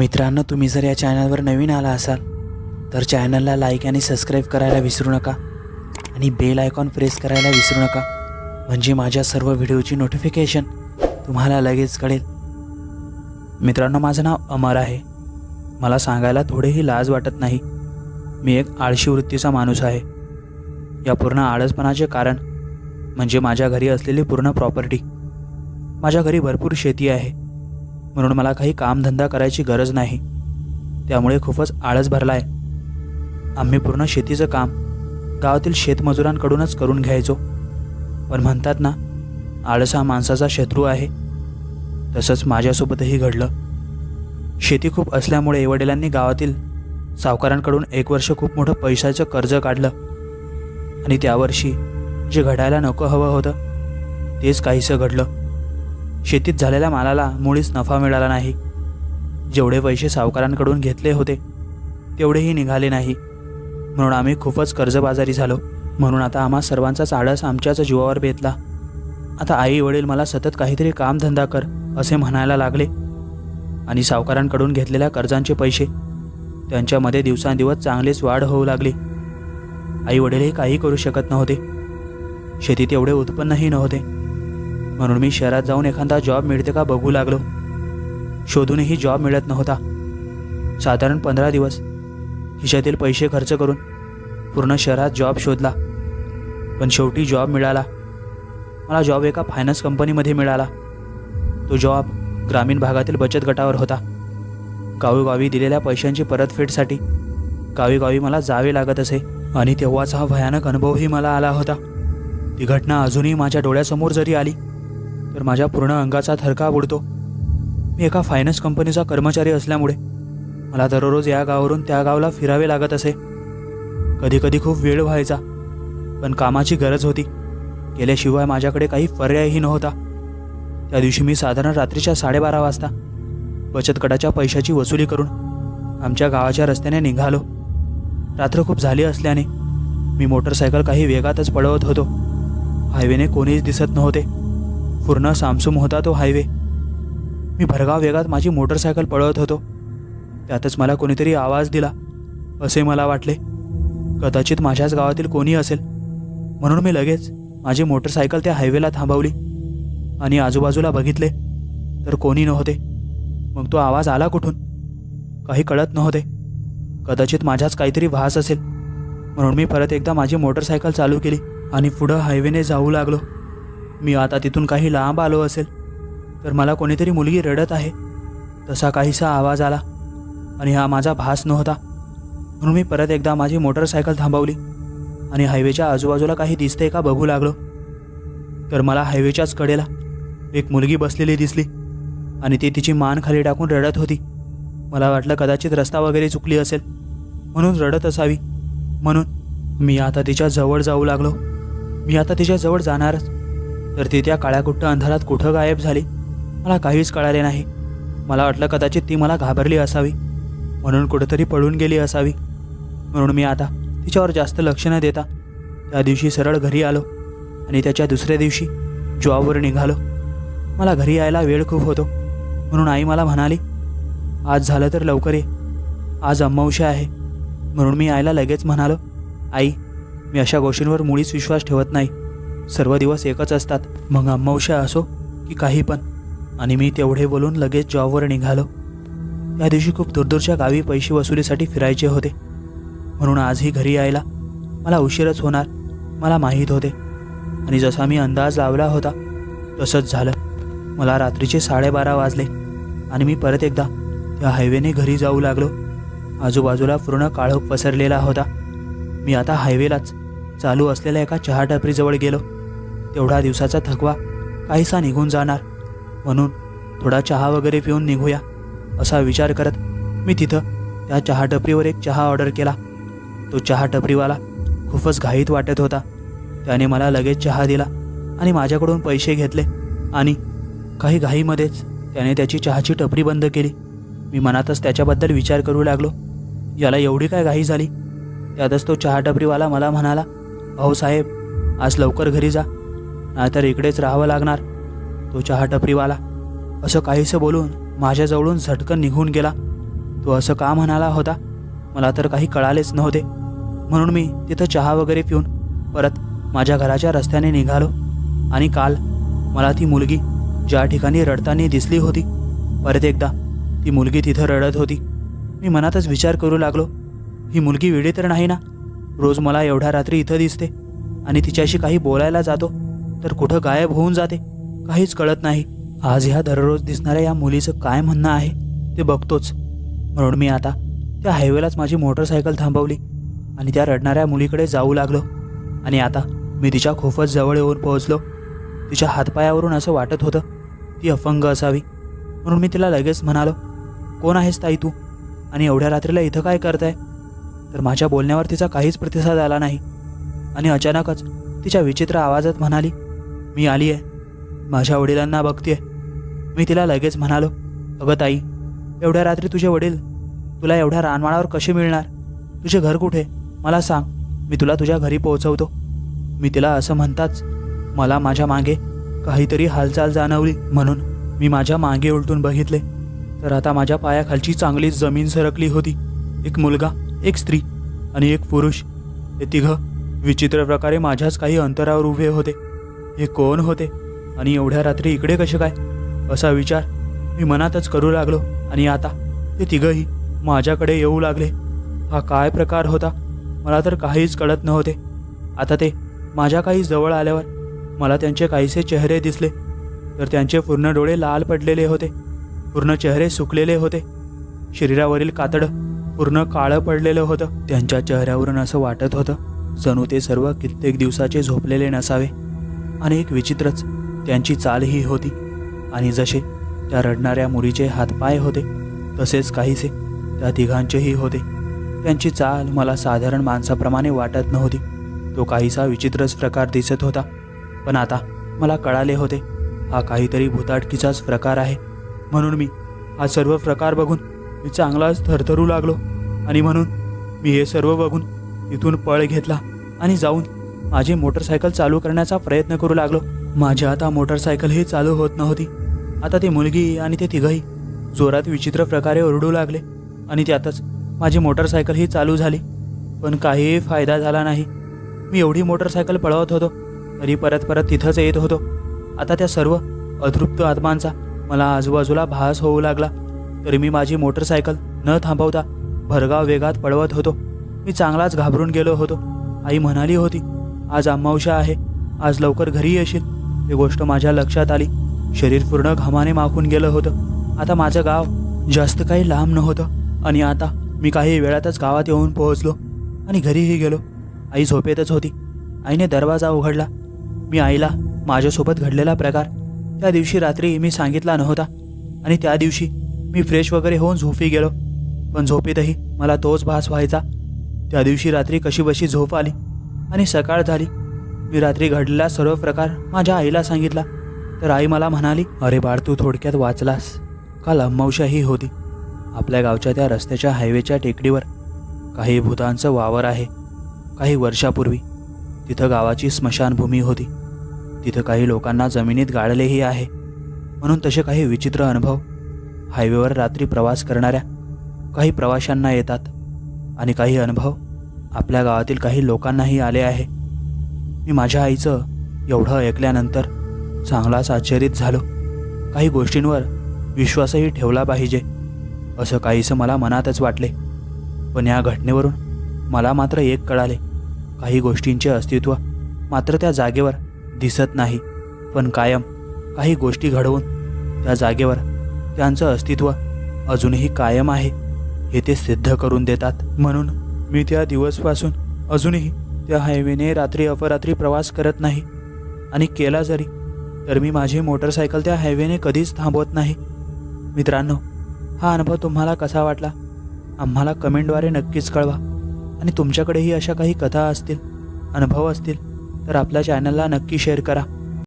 मित्रांनो तुम्ही जर या चॅनलवर नवीन आला असाल तर चॅनलला लाईक आणि सबस्क्राईब करायला विसरू नका आणि बेल आयकॉन प्रेस करायला विसरू नका. म्हणजे माझ्या सर्व व्हिडिओची नोटिफिकेशन तुम्हाला लगेच कळेल. मित्रांनो माझं नाव अमर आहे. मला सांगायला थोडेही लाज वाटत नाही. मी एक आळशी वृत्तीचा माणूस आहे. या पूर्ण आळसपणाचे कारण म्हणजे माझ्या घरी असलेली पूर्ण प्रॉपर्टी माझ्या घरी भरपूर शेती आहे. म्हणून मला काही कामधंदा करायची गरज नाही. त्यामुळे खूपच आळस भरला आहे आम्ही पूर्ण शेतीचं काम गावातील शेतमजुरांकडूनच करून घ्यायचो. पण म्हणतात ना आळस हा माणसाचा शत्रू आहे. तसंच माझ्यासोबतही घडलं. शेती खूप असल्यामुळे वडिलांनी गावातील सावकारांकडून एक वर्ष खूप मोठं पैशाचं कर्ज काढलं. आणि त्यावर्षी जे घडायला नको हवं होतं तेच काहीसं घडलं. शेतीत झालेल्या मालाला मुळीच नफा मिळाला नाही. जेवढे पैसे सावकारांकडून घेतले होते तेवढेही निघाले नाही. म्हणून आम्ही खूपच कर्जबाजारी झालो. म्हणून आता आम्हा सर्वांचाच आळस आमच्याच जीवावर बेतला. आता आई वडील मला सतत काहीतरी कामधंदा कर असे म्हणायला लागले. आणि सावकारांकडून घेतलेल्या कर्जांचे पैसे त्यांच्यामध्ये दिवसांदिवस चांगलीच वाढ होऊ लागली. आई वडीलही काही करू शकत नव्हते. शेतीत एवढे उत्पन्नही नव्हते. म्हणून मी शहरात जाऊन एखादा जॉब मिळते का बघू लागलो. शोधूनही जॉब मिळत नव्हता. साधारण पंधरा दिवस. खिशातील पैसे खर्च करून पूर्ण शहरात जॉब शोधला. पण शेवटी जॉब मिळाला. मला जॉब एका फायनान्स कंपनीमध्ये मिळाला. तो जॉब ग्रामीण भागातील बचत गटावर होता. गावोगावी दिलेल्या पैशांची परतफेडसाठी गावी मला जावे लागत असे. आणि तेव्हाच हा भयानक अनुभवही मला आला होता. ती घटना अजूनही माझ्या डोळ्यासमोर जरी आली तर माझ्या पूर्ण अंगाचा थरका उडतो मी एका फायनान्स कंपनीचा कर्मचारी असल्यामुळे मला दररोज या गावावरून त्या गावाला फिरावे लागत असे. कधीकधी खूप वेळ व्हायचा पण कामाची गरज होती. केल्याशिवाय माझ्याकडे काही पर्यायही नव्हता. त्या दिवशी मी साधारण रात्रीच्या साडेबारा वाजता बचत गटाच्या पैशाची वसुली करून आमच्या गावाच्या रस्त्याने निघालो. रात्र खूप झाली असल्याने मी मोटरसायकल काही वेगातच पळवत होतो. हायवेने कोणीच दिसत नव्हते. पूर्ण सामसूम होता तो हायवे. मी भरगाव वेगात माझी मोटरसायकल पळवत होतो. त्यातच मला कोणीतरी आवाज दिला. असे मला वाटले कदाचित माझ्याच गावातील कोणी असेल. म्हणून मी लगेच माझी मोटरसायकल त्या हायवेला थांबवली आणि आजूबाजूला बघितले तर कोणी नव्हते. मग तो आवाज आला कुठून? काही कळत नव्हते. कदाचित माझ्याच काहीतरी वास असेल. म्हणून मी परत एकदा माझी मोटरसायकल चालू केली आणि पुढं हायवेने जाऊ लागलो. मी आता तिथून काही लांब आलो असेल तर मला कोणीतरी मुलगी रडत आहे तसा काहीसा आवाज आला आणि हा माझा भास नव्हता. म्हणून मी परत एकदा माझी मोटरसायकल थांबवली आणि हायवेच्या आजूबाजूला काही दिसतंय का बघू लागलो. तर मला हायवेच्याच कडेला एक मुलगी बसलेली दिसली आणि ती तिची मान खाली टाकून रडत होती. मला वाटलं कदाचित रस्ता वगैरे चुकली असेल म्हणून रडत असावी. म्हणून मी आता तिच्या जवळ जाऊ लागलो. मी आता तिच्या जवळ जाणारच. तर ती त्या काळ्याकुट्ट अंधारात कुठं गायब झाली? मला काहीच कळाले नाही. मला वाटलं कदाचित ती मला घाबरली असावी. म्हणून कुठंतरी पळून गेली असावी. म्हणून मी आता तिच्यावर जास्त लक्ष न देता त्या दिवशी सरळ घरी आलो आणि त्याच्या दुसऱ्या दिवशी जॉबवर निघालो. मला घरी यायला वेळ खूप होतो. म्हणून आई मला म्हणाली आज झालं तर लवकर ये. आज अमावस्या आहे. म्हणून मी आईला लगेच म्हणालो आई मी अशा गोष्टींवर मुळीच विश्वास ठेवत नाही. सर्व दिवस एकच असतात. मग अमावस्या असो की काही पण. आणि मी तेवढे बोलून लगेच जॉबवर निघालो. त्या दिवशी खूप दूरदूरच्या गावी पैसे वसुलीसाठी फिरायचे होते. म्हणून आजही घरी यायला मला उशीरच होणार मला माहीत होते. आणि जसा मी अंदाज लावला होता तसंच झालं. मला रात्रीचे साडेबारा वाजले. आणि मी परत एकदा त्या हायवेने घरी जाऊ लागलो. आजूबाजूला पूर्ण काळोख पसरलेला होता. मी आता हायवेलाच चालू असलेल्या एका चहा टपरीजवळ गेलो. तेवढा दिवसाचा थकवा काहीसा निघून जाणार. म्हणून थोडा चहा वगैरे पिऊन निघूया असा विचार करत मी तिथं त्या चहा टपरीवर एक चहा ऑर्डर केला. तो चहा टपरीवाला खूपच घाईत वाटत होता. त्याने मला लगेच चहा दिला आणि माझ्याकडून पैसे घेतले आणि काही घाईमध्येच त्याने त्याची चहाची टपरी बंद केली. मी मनातच त्याच्याबद्दल विचार करू लागलो. याला एवढी काय घाई झाली? त्यातच तो चहा टपरीवाला मला म्हणाला अहो साहेब आज लवकर घरी जा. नाहीतर इकडेच राहावं लागणार. तो चहा टपरीवाला. असं काहीसं बोलून माझ्याजवळून झटकन निघून गेला. तो असं का म्हणाला होता? मला तर काही कळालेच नव्हते. म्हणून मी तिथं चहा वगैरे पिऊन परत माझ्या घराच्या रस्त्याने निघालो. आणि काल मला ती मुलगी ज्या ठिकाणी रडताना दिसली होती परत एकदा ती मुलगी तिथं रडत होती. मी मनातच विचार करू लागलो. ही मुलगी वेडी तर नाही ना? रोज मला एवढ्या रात्री इथं दिसते आणि तिच्याशी काही बोलायला जातो. तर कुठं गायब होऊन जाते? काहीच कळत नाही. आज ह्या दररोज दिसणाऱ्या या मुलीचं काय म्हणणं आहे ते बघतोच. म्हणून मी आता त्या हायवेलाच माझी मोटरसायकल थांबवली आणि त्या रडणाऱ्या मुलीकडे जाऊ लागलो. आणि आता मी तिच्या खूपच जवळ येऊन पोहोचलो. तिच्या हातपायावरून असं वाटत होतं ती अपंग असावी. म्हणून मी तिला लगेच म्हणालो कोण आहेस ताई तू? आणि एवढ्या रात्रीला इथं काय करताय? तर माझ्या बोलण्यावर तिचा काहीच प्रतिसाद आला नाही. आणि अचानकच तिच्या विचित्र आवाजात म्हणाली मी आली आहे. माझ्या वडिलांना बघते मी तिला लगेच म्हणालो अगं ताई एवढ्या रात्री तुझे वडील तुला एवढ्या रानमाळावर कसे मिळणार? तुझे घर कुठे? मला सांग. मी तुला तुझ्या घरी पोहोचवतो. मी तिला असं म्हणताच मला माझ्या मागे काहीतरी हालचाल जाणवली म्हणून मी माझ्या मागे उलटून बघितले. तर आता माझ्या पायाखालची चांगलीच जमीन सरकली होती. एक मुलगा एक स्त्री आणि एक पुरुष. हे तिघं विचित्र प्रकारे माझ्याच काही अंतरावर उभे होते. हे कोण होते? आणि एवढ्या रात्री इकडे कसे काय? असा विचार मी मनातच करू लागलो. आणि आता ते तिघंही माझ्याकडे येऊ लागले. हा काय प्रकार होता? मला तर काहीच कळत नव्हते. आता ते माझ्या काही जवळ आल्यावर मला त्यांचे काहीसे चेहरे दिसले. तर त्यांचे पूर्ण डोळे लाल पडलेले होते. पूर्ण चेहरे सुकलेले होते. शरीरावरील कातडं पूर्ण काळं पडलेलं होतं. त्यांच्या चेहऱ्यावरून असं वाटत होतं जणू ते सर्व कित्येक दिवसाचे झोपलेले नसावे. आणि एक विचित्रच त्यांची चालही होती. आणि जसे त्या रडणाऱ्या मुलीचे हातपाय होते तसेच काहीसे त्या तिघांचेही होते. त्यांची चाल मला साधारण माणसाप्रमाणे वाटत नव्हती. तो काहीसा विचित्रच प्रकार दिसत होता. पण आता मला कळाले होते हा काहीतरी भूताटकीचाच प्रकार आहे. म्हणून मी हा सर्व प्रकार बघून मी चांगलाच थरथरू लागलो. आणि म्हणून मी हे सर्व बघून तिथून पळ घेतला आणि जाऊन माझी मोटरसायकल चालू करण्याचा प्रयत्न करू लागलो. माझी आता मोटरसायकलही चालू होत नव्हती. आता ती मुलगी आणि ते तिघही जोरात विचित्र प्रकारे ओरडू लागले आणि त्यातच माझी मोटरसायकलही चालू झाली. पण काहीही फायदा झाला नाही. मी एवढी मोटरसायकल पळवत होतो तरी परत परत तिथंच येत होतो. आता त्या सर्व अतृप्त आत्मांचा मला आजूबाजूला भास होऊ लागला. तरी मी माझी मोटरसायकल न थांबवता भरगाव वेगात पळवत होतो. मी चांगलाच घाबरून गेलो होतो. आई म्हणाली होती आज अमावशा आहे. आज लवकर घरी येशील. ही गोष्ट माझ्या लक्षात आली. शरीर पूर्ण घामाने माखून गेलं होतं. आता माझं गाव जास्त काही लांब नव्हतं. आणि आता मी काही वेळातच गावात येऊन पोहोचलो. आणि घरीही गेलो. आई झोपेतच होती. आईने दरवाजा उघडला. मी आईला माझ्यासोबत घडलेला प्रकार त्या दिवशी रात्री मी सांगितला नव्हता. आणि त्या दिवशी मी फ्रेश वगैरे होऊन झोपी गेलो. पण झोपेतही मला तोच भास व्हायचा. त्या दिवशी रात्री कशी बशी झोप आली. आणि सकाळ झाली. मी रात्री घडलेला सर्व प्रकार माझ्या आईला सांगितला. तर आई मला म्हणाली अरे बाळ तू थोडक्यात वाचलास. काल अम्मावशाही होती. आपल्या गावच्या त्या रस्त्याच्या हायवेच्या टेकडीवर काही भूतांचं वावर आहे. काही वर्षापूर्वी तिथं गावाची स्मशानभूमी होती. तिथं काही लोकांना जमिनीत गाळलेही आहे. म्हणून तसे काही विचित्र अनुभव हायवेवर रात्री प्रवास करणाऱ्या काही प्रवाशांना येतात आणि काही अनुभव आपल्या गावातील काही लोकांनाही आले आहे. मी माझ्या आईचं एवढं ऐकल्यानंतर चांगलाच आश्चर्यित झालो. काही गोष्टींवर विश्वासही ठेवला पाहिजे असं काहीसं मला मनातच वाटले. पण या घटनेवरून मला मात्र एक कळाले. काही गोष्टींचे अस्तित्व मात्र त्या जागेवर दिसत नाही. पण कायम काही गोष्टी घडवून त्या जागेवर त्यांचं अस्तित्व अजूनही कायम आहे हे ते सिद्ध करून देतात. म्हणून मी त्या दिवसपासून अजूनही त्या हायवेने रात्री अपरात्री प्रवास करत नाही आणि केला जरी तर मी माझी मोटरसायकल त्या हायवेने कधीच थांबवत नाही. मित्रांनो हा अनुभव तुम्हाला कसा वाटला? आम्हाला कमेंटद्वारे नक्कीच कळवा. आणि तुमच्याकडेही अशा काही कथा असतील अनुभव असतील तर आपल्या चॅनलला नक्की शेअर करा.